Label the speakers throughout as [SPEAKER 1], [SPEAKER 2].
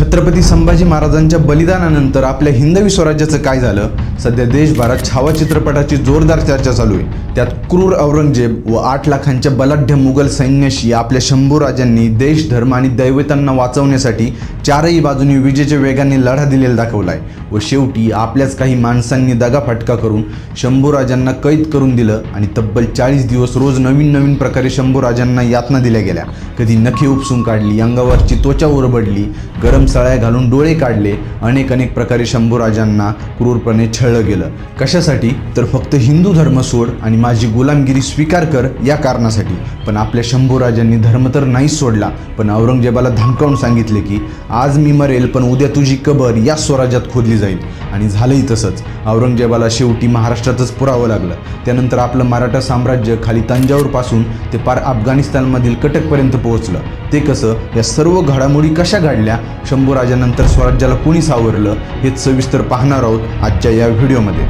[SPEAKER 1] छत्रपती संभाजी महाराजांच्या बलिदानानंतर आपल्या हिंदवी स्वराज्याचं काय झालं? सध्या देशभरात छावा चित्रपटाची जोरदार चर्चा चालू आहे. त्यात क्रूर औरंगजेब व आठ लाखांच्या बलाढ्य मुघल सैन्याशी आपल्या शंभूराजांनी देश धर्म आणि दैवतांना वाचवण्यासाठी चारही बाजूनी विजेच्या वेगाने लढा दिलेला दाखवला आहे व शेवटी आपल्याच काही माणसांनी दगाफटका करून शंभू राजांना कैद करून दिलं आणि तब्बल चाळीस दिवस रोज नवीन नवीन प्रकारे शंभू राजांना यातना दिल्या गेल्या. कधी नखे उपसून काढली अंगावरची त्वचा उरबडली गरम सळ्या घालून डोळे काढले अनेक अनेक प्रकारे शंभूराजांना क्रूरपणे छळलं गेलं. कशासाठी? तर फक्त हिंदू धर्म सोड आणि माझी गुलामगिरी स्वीकार कर या कारणासाठी. पण आपल्या शंभूराजांनी धर्म तर नाहीच सोडला पण औरंगजेबाला धमकावून सांगितले की आज मी मरेल पण उद्या तुझी कबर या स्वराज्यात खोदली जाईल. आणि झालंही तसंच. औरंगजेबाला शेवटी महाराष्ट्रातच पुरावं लागलं. त्यानंतर आपलं मराठा साम्राज्य खाली तंजावरपासून ते पार अफगाणिस्तानमधील कटकपर्यंत पोहोचलं. ते कसं? या सर्व घडामोडी कशा घडल्या? शंभूराजानंतर स्वराज्याला कोणी सावरलं हे सविस्तर पाहणार आहोत आजच्या या व्हिडिओमध्ये.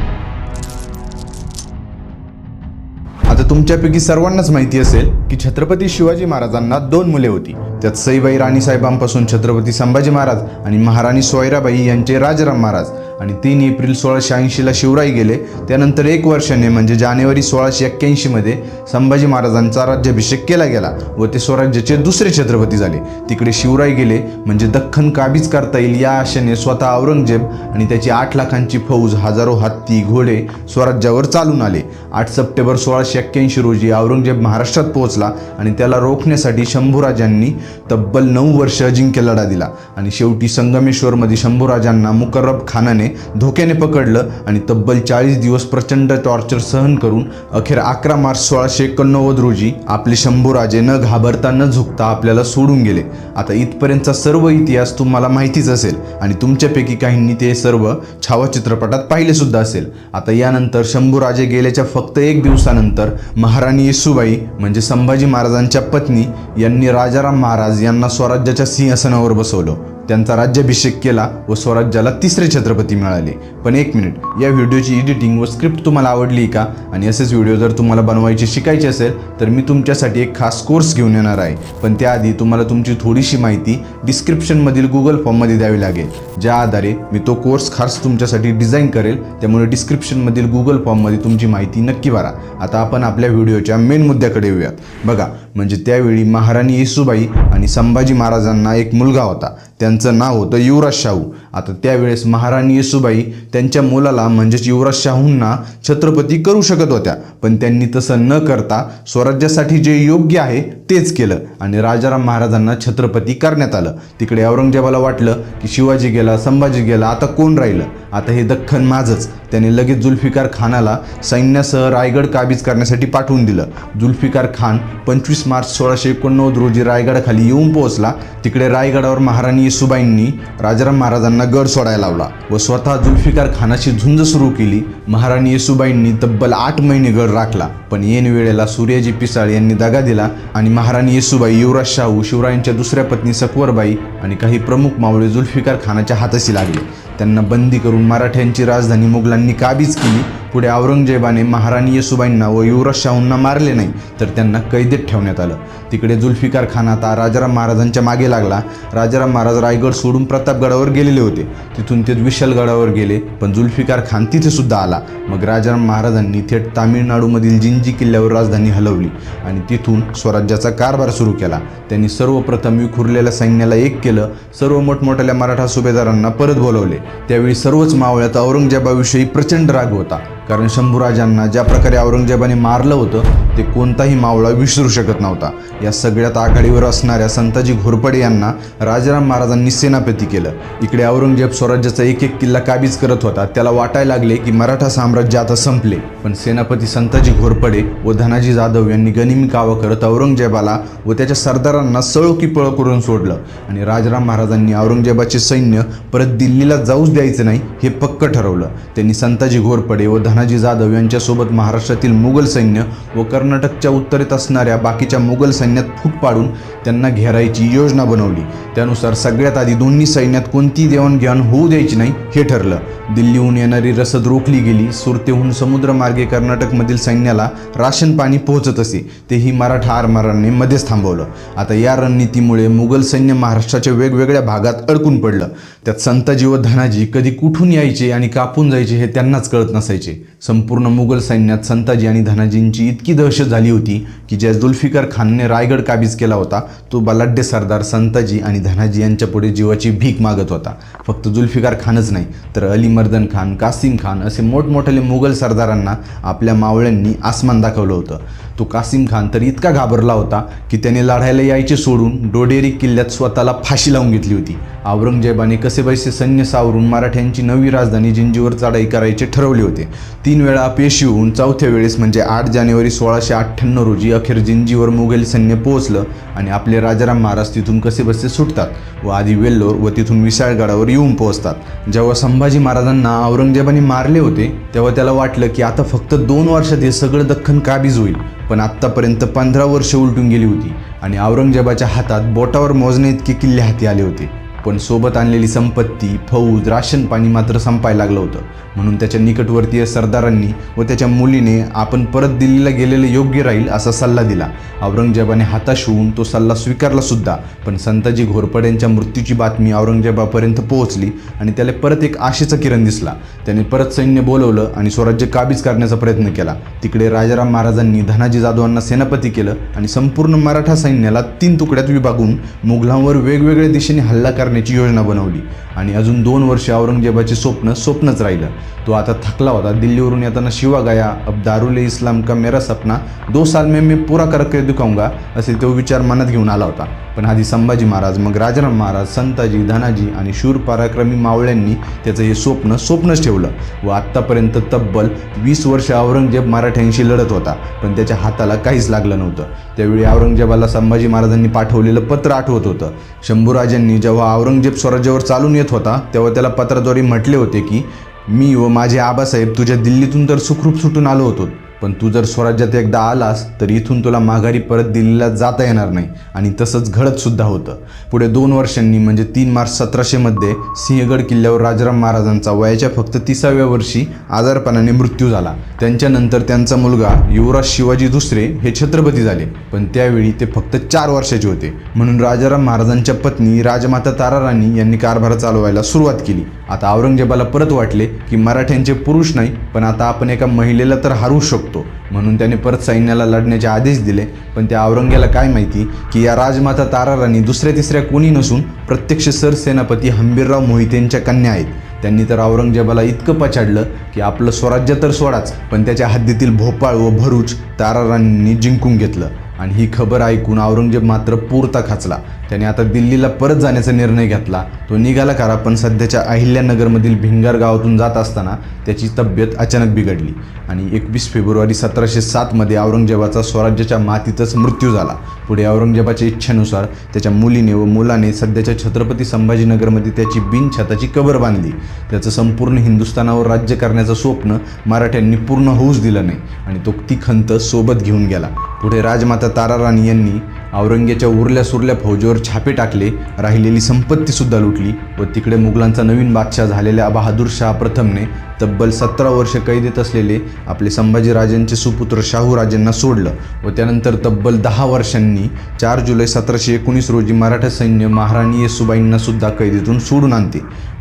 [SPEAKER 1] आता तुमच्यापैकी सर्वांनाच माहिती असेल की छत्रपती शिवाजी महाराजांना दोन मुले होती. त्यात सईबाई राणीसाहेबांपासून छत्रपती संभाजी महाराज आणि महाराणी सोयराबाई यांचे राजाराम महाराज. आणि तीन एप्रिल सोळाशे ऐंशीला शिवराई गेले. त्यानंतर एक वर्षाने म्हणजे जानेवारी सोळाशे एक्क्याऐंशीमध्ये संभाजी महाराजांचा राज्याभिषेक केला गेला व ते स्वराज्याचे दुसरे छत्रपती झाले. तिकडे शिवराई गेले म्हणजे दख्खन काबीज करता येईल या आशेने स्वतः औरंगजेब आणि त्याची आठ लाखांची फौज हजारो हत्ती घोडे स्वराज्यावर चालून आले. आठ सप्टेंबर सोळाशे एक्क्याऐंशी रोजी औरंगजेब महाराष्ट्रात पोहोचला आणि त्याला रोखण्यासाठी शंभूराजांनी तब्बल नऊ वर्ष अजिंक्य लढा दिला. आणि शेवटी संगमेश्वरमध्ये शंभूराजांना मुकर्रब खानाने धोक्याने पकडलं आणि तब्बल चाळीस दिवस प्रचंड टॉर्चर सहन करून अखेर अकरा मार्च सोळाशे एकोणनव्वद रोजी आपले शंभूराजे न घाबरता न झुकता आपल्याला सोडून गेले. आता इथपर्यंतचा सर्व इतिहास तुम्हाला माहितीच असेल आणि तुमच्यापैकी काहींनी ते सर्व छावा चित्रपटात पाहिले सुद्धा असेल. आता यानंतर शंभूराजे गेल्याच्या फक्त एक दिवसानंतर महाराणी येसुबाई म्हणजे संभाजी महाराजांच्या पत्नी यांनी राजाराम महाराज यांना स्वराज्याच्या सिंहासनावर बसवलं. त्यांचा राज्याभिषेक केला व स्वराज्याला तिसरे छत्रपती मिळाले. पण एक मिनिट या व्हिडिओची एडिटिंग व स्क्रिप्ट तुम्हाला आवडली का? आणि असेच व्हिडिओ जर तुम्हाला बनवायचे शिकायचे असेल तर मी तुमच्यासाठी एक खास कोर्स घेऊन येणार आहे. पण त्याआधी तुम्हाला तुमची थोडीशी माहिती डिस्क्रिप्शनमधील गुगल फॉर्ममध्ये द्यावी लागेल. ज्या आधारे मी तो कोर्स खास तुमच्यासाठी डिझाईन करेल त्यामुळे डिस्क्रिप्शनमधील गुगल फॉर्ममध्ये तुमची माहिती नक्की भरा आता आपण आपल्या व्हिडिओच्या मेन मुद्द्याकडे येऊयात. बघा म्हणजे त्यावेळी महाराणी येसूबाई आणि संभाजी महाराजांना एक मुलगा होता. त्यांचं नाव होतं युवराज शाहू. आता त्यावेळेस महाराणी येसुबाई त्यांच्या मुलाला म्हणजेच युवराज शाहूंना छत्रपती करू शकत होत्या. पण त्यांनी तसं न करता स्वराज्यासाठी जे योग्य आहे तेच केलं आणि राजाराम महाराजांना छत्रपती करण्यात आलं. तिकडे औरंगजेबाला वाटलं की शिवाजी गेला संभाजी गेला आता कोण राहिलं? आता हे दख्खन माझंच. त्याने लगेच जुल्फिकार खानाला सैन्यासह रायगड काबीज करण्यासाठी पाठवून दिलं. जुल्फिकार खान पंचवीस मार्च सोळाशे एकोणनव्वद रोजी रायगडाखाली येऊन पोहोचला. तिकडे रायगडावर महाराणी येसुबाईंनी राजाराम महाराजांना गड सोडायला लावला व स्वतः जुल्फिकार खानाची झुंज सुरू केली. महाराणी येसुबाईंनी तब्बल आठ महिने गड राखला पण येन वेळेला सूर्याजी पिसाळ यांनी दगा दिला आणि महाराणी येसुबाई युवराज शाहू शिवरायांच्या दुसऱ्या पत्नी सकवरबाई आणि काही प्रमुख मावळे जुल्फिकार खानाच्या हाताशी लागले. त्यांना बंदी करून मराठ्यांची राजधानी मुघलांनी काबीज केली पुढे औरंगजेबाने महाराणी येसुबाईंना व युवराज शाहूंना मारले नाही तर त्यांना कैदेत ठेवण्यात आलं. तिकडे जुल्फिकार खान आता राजाराम महाराजांच्या मागे लागला. राजाराम महाराज रायगड सोडून प्रतापगडावर गेलेले होते. तिथून ते विशालगडावर गेले पण जुल्फिकार खान तिथे सुद्धा आला. मग राजाराम महाराजांनी थेट तामिळनाडूमधील जिंजी किल्ल्यावर राजधानी हलवली आणि तिथून स्वराज्याचा कारभार सुरू केला. त्यांनी सर्वप्रथम विखुरलेल्या सैन्याला एक केलं सर्व मोठमोठ्या मराठा सुभेदारांना परत बोलवले. त्यावेळी सर्वच मावळ्यात औरंगजेबाविषयी प्रचंड राग होता. कारण शंभूराजांना ज्या प्रकारे औरंगजेबाने मारलं होतं ते कोणताही मावळा विसरू शकत नव्हता. या सगळ्यात आघाडीवर असणाऱ्या संताजी घोरपडे यांना राजाराम महाराजांनी सेनापती केलं. इकडे औरंगजेब स्वराज्याचा एक एक किल्ला काबीज करत होता. त्याला वाटायला लागले की मराठा साम्राज्य आता संपले. पण सेनापती संताजी घोरपडे व धनाजी जाधव यांनी गनिमी कावं करत औरंगजेबाला व त्याच्या सरदारांना सळो की पळ करून सोडलं. आणि राजाराम महाराजांनी औरंगजेबाचे सैन्य परत दिल्लीला जाऊच द्यायचं नाही हे पक्क ठरवलं. त्यांनी संताजी घोरपडे व धना धनाजी जाधव यांच्यासोबत महाराष्ट्रातील मुघल सैन्य व कर्नाटकच्या उत्तरेत असणाऱ्या बाकीच्या मुघल सैन्यात फूट पाडून त्यांना घेरायची योजना बनवली. त्यानुसार सगळ्यात आधी दोन्ही सैन्यात कोणती देवाणघेवाण होऊ द्यायची नाही हे ठरलं. दिल्लीहून येणारी रसद रोखली गेली सुरतेहून समुद्रमार्गे कर्नाटकमधील सैन्याला राशन पाणी पोहोचत असे तेही मराठा आरमारांनी मध्येच थांबवलं. आता या रणनीतीमुळे मुघल सैन्य महाराष्ट्राच्या वेगवेगळ्या भागात अडकून पडलं. त्यात संताजी व धनाजी कधी कुठून यायचे आणि कापून जायचे हे त्यांनाच कळत नसायचे. संपूर्ण मुघल सैन्यात संताजी आणि धनाजींची इतकी दहशत झाली होती की ज्या जुल्फिकार खानने रायगड काबीज केला होता तो बलाढ्य सरदार संताजी आणि धनाजी यांच्यापुढे जीवाची भीक मागत होता. फक्त जुल्फिकार खानच नाही तर अली मर्दन खान कासिम खान असे मोठमोठ्याले मुघल सरदारांना आपल्या मावळ्यांनी आसमान दाखवलं होतं. तो कासिम खान तर इतका घाबरला होता की त्याने लढायला यायचे सोडून डोडेरी किल्ल्यात स्वतःला फाशी लावून घेतली होती. औरंगजेबाने कसेबैसे सैन्य सावरून मराठ्यांची नवी राजधानी जिंजीवर चढाई करायचे ठरवले होते. तीन वेळा पेशी होऊन चौथ्या वेळेस म्हणजे आठ जानेवारी सोळाशे अठ्ठ्याण्णव रोजी अखेर जिंजीवर मुघल सैन्य पोहोचलं आणि आपले राजाराम महाराज तिथून कसेबसे सुटतात व आधी वेल्लोर व तिथून विशाळगडावर येऊन पोहोचतात. जेव्हा संभाजी महाराजांना औरंगजेबाने मारले होते तेव्हा त्याला वाटलं की आता फक्त दोन वर्षात हे सगळं दख्खन काबीज होईल पण आत्तापर्यंत पंधरा वर्ष उलटून गेली होती आणि औरंगजेबाच्या हातात बोटावर मोजणे इतके किल्ले हाती आले होते. पण सोबत आणलेली संपत्ती फौज राशन पाणी मात्र संपायला लागलं होतं. म्हणून त्याच्या निकटवर्तीय सरदारांनी व त्याच्या मुलीने आपण परत दिल्लीला गेलेले योग्य राहील असा सल्ला दिला. औरंगजेबाने हाताश होऊन तो सल्ला स्वीकारला सुद्धा. पण संताजी घोरपड यांच्या मृत्यूची बातमी औरंगजेबापर्यंत पोहोचली आणि त्याला परत एक आशेचा किरण दिसला. त्याने परत सैन्य बोलवलं आणि स्वराज्य काबीज करण्याचा प्रयत्न केला. तिकडे राजाराम महाराजांनी धनाजी जाधवांना सेनापती केलं आणि संपूर्ण मराठा सैन्याला तीन तुकड्यात विभागून मुघलांवर वेगवेगळ्या दिशेने हल्ला करण्याची करण्याची योजना बनवली. आणि अजून दोन वर्ष औरंगजेबाचे स्वप्न स्वप्नच राहिलं. तो आता थकला होता. दिल्लीवरून येताना शिवा गया अब दारुल इस्लाम का मेरा सपना दो साल में मी पुरा करके दुखाऊंगा असे तो विचार मनात घेऊन आला होता. पण आधी संभाजी महाराज मग राजाराम महाराज संताजी धनाजी आणि शूर पराक्रमी मावळ्यांनी त्याचं हे स्वप्न स्वप्नच ठेवलं व आत्तापर्यंत तब्बल वीस वर्ष औरंगजेब मराठ्यांशी लढत होता. पण त्याच्या हाताला काहीच लागलं नव्हतं. त्यावेळी औरंगजेबाला संभाजी महाराजांनी पाठवलेलं पत्र आठवत होतं. शंभूराजांनी जेव्हा औरंगजेब स्वराज्यावर चालून येत होता तेव्हा त्याला पत्राद्वारे म्हटले होते की मी व माझे आबासाहेब तुझ्या दिल्लीतून तर सुखरूप सुटून आलो होतो. पण तू जर स्वराज्यात एकदा आलास तर इथून तुला माघारी परत दिल्लीला जाता येणार नाही. आणि तसंच घडतसुद्धा होतं. पुढे दोन वर्षांनी म्हणजे तीन मार्च सतराशेमध्ये सिंहगड किल्ल्यावर राजाराम महाराजांचा वयाच्या फक्त तिसाव्या वर्षी आजारपणाने मृत्यू झाला. त्यांच्यानंतर त्यांचा मुलगा युवराज शिवाजी दुसरे हे छत्रपती झाले. पण त्यावेळी ते फक्त चार वर्षाचे होते. म्हणून राजाराम महाराजांच्या पत्नी राजमाता ताराराणी यांनी कारभार चालवायला सुरुवात केली. आता औरंगजेबाला परत वाटले की मराठ्यांचे पुरुष नाही पण आता आपण एका महिलेला तर हरू शकतो. म्हणून त्याने परत सैन्याला लढण्याचे आदेश दिले. पण त्या औरंग्याला काय माहिती की या राजमाता ताराराणी दुसऱ्या तिसऱ्या कोणी नसून प्रत्यक्ष सरसेनापती हंबीरराव मोहितेंच्या कन्या आहेत. त्यांनी तर औरंगजेबाला इतकं पछाडलं की आपलं स्वराज्य तर सोडाच पण त्याच्या हद्दीतील भोपाळ व भरूच ताराराणींनी जिंकून घेतलं. आणि ही खबर ऐकून औरंगजेब मात्र पुरता खाचला. त्याने आता दिल्लीला परत जाण्याचा निर्णय घेतला. तो निघाला खरा पण सध्याच्या अहिल्यानगरमधील भिंगार गावातून जात असताना त्याची तब्येत अचानक बिघडली. आणि एकवीस फेब्रुवारी सतराशे सातमध्ये औरंगजेबाचा स्वराज्याच्या मातीतच मृत्यू झाला. पुढे औरंगजेबाच्या इच्छेनुसार त्याच्या मुलीने व मुलाने सध्याच्या छत्रपती संभाजीनगरमध्ये त्याची बिनछताची कबर बांधली. त्याचं संपूर्ण हिंदुस्थानावर राज्य करण्याचं स्वप्न मराठ्यांनी पूर्ण होऊच दिलं नाही. आणि तो ती खंत सोबत घेऊन गेला. पुढे राजमाता ताराराणी यांनी औरंग्याच्या उरल्या सुरल्या फौजेवर छापे टाकले राहिलेली संपत्तीसुद्धा लुटली व तिकडे मुघलांचा नवीन बादशाह झालेल्या बहादूर शाह प्रथमने तब्बल सतरा वर्ष कैदेत असलेले आपले संभाजीराजांचे सुपुत्र शाहूराजांना सोडलं व त्यानंतर तब्बल दहा वर्षांनी चार जुलै सतराशे एकोणीस रोजी मराठा सैन्य महाराणी येसुबाईंना सुद्धा कैदेतून सोडून आणते.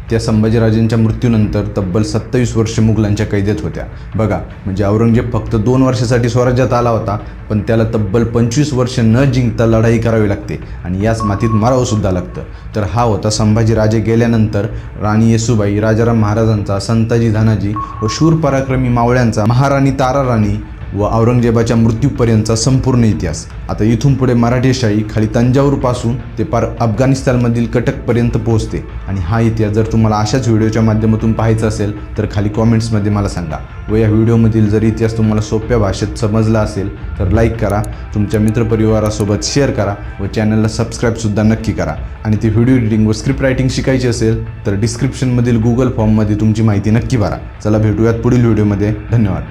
[SPEAKER 1] त्या संभाजीराजांच्या मृत्यूनंतर तब्बल सत्तावीस वर्ष मुघलांच्या कैदेत होत्या. बघा म्हणजे औरंगजेब फक्त दोन वर्षासाठी स्वराज्यात आला होता पण त्याला तब्बल पंचवीस वर्ष न जिंकता लढाई करावी लागते आणि याच मातीत मारावंसुद्धा लागतं. तर हा होता संभाजीराजे गेल्यानंतर राणी येसुबाई राजाराम महाराजांचा संताजी धनाजी व शूर पराक्रमी मावळ्यांचा महाराणी ताराराणी व औरंगजेबाच्या मृत्यूपर्यंतचा संपूर्ण इतिहास. आता इथून पुढे मराठेशाही खाली तंजावूरपासून ते पार अफगाणिस्तानमधील कटकपर्यंत पोहोचते. आणि हा इतिहास जर तुम्हाला अशाच व्हिडिओच्या माध्यमातून पाहायचा असेल तर खाली कॉमेंट्समध्ये मला सांगा. व या व्हिडिओमधील जर इतिहास तुम्हाला सोप्या भाषेत समजला असेल तर लाईक करा तुमच्या मित्रपरिवारासोबत शेअर करा व चॅनलला सबस्क्राईबसुद्धा नक्की करा. आणि ती व्हिडिओ एडिटिंग व स्क्रिप्ट रायटिंग शिकायची असेल तर डिस्क्रिप्शनमधील गुगल फॉर्ममध्ये तुमची माहिती नक्की भरा. चला भेटूयात पुढील व्हिडिओमध्ये. धन्यवाद.